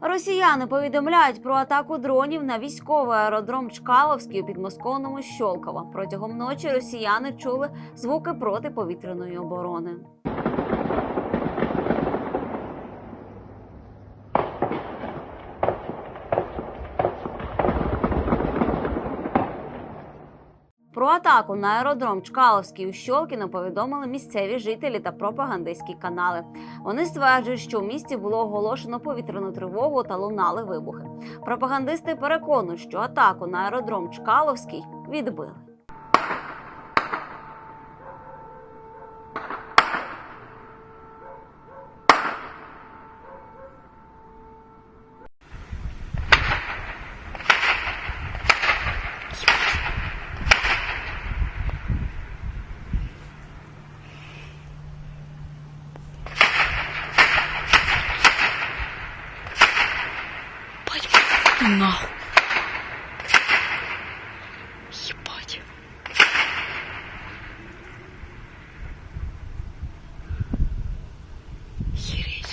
Росіяни повідомляють про атаку дронів на військовий аеродром Чкаловський у підмосковному Щолково. Протягом ночі росіяни чули звуки протиповітряної оборони. Про атаку на аеродром Чкаловський у Щолкіно повідомили місцеві жителі та пропагандистські канали. Вони стверджують, що в місті було оголошено повітряну тривогу та лунали вибухи. Пропагандисти переконують, що атаку на аеродром Чкаловський відбили. Нахуй. Ебать. Охереть.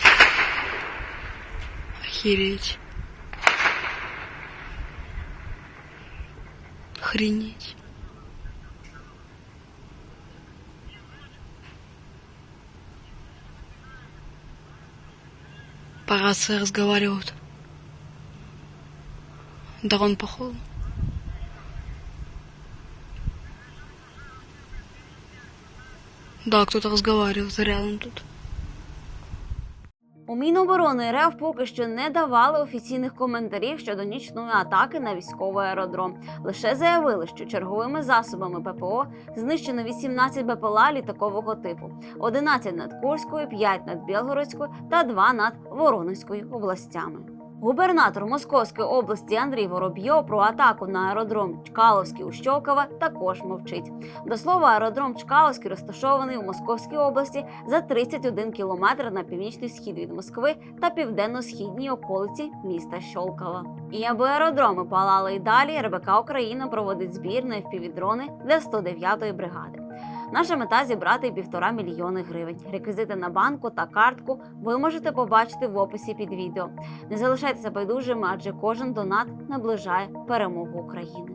Охереть. Охренеть. По рации разговаривают. Он походу. Да, кто-то разговаривает рядом тут. У Міноборони РФ поки що не давали офіційних коментарів щодо нічної атаки на військовий аеродром. Лише заявили, що черговими засобами ППО знищено 18 БПЛА літакового типу, 11 над Курською, 5 над Білгородською та 2 над Воронезькою областями. Губернатор Московської області Андрій Воробйов про атаку на аеродром Чкаловський у Щолково також мовчить. До слова, аеродром Чкаловський розташований у Московській області за 31 кілометр на північний схід від Москви та південно-східній околиці міста Щолково. І аби аеродроми палали й далі, РБК Україна проводить збір на впівдрони для 109-ї бригади. Наша мета зібрати півтора мільйони гривень. Реквізити на банку та картку ви можете побачити в описі під відео. Не залишайтеся байдужими, адже кожен донат наближає перемогу України.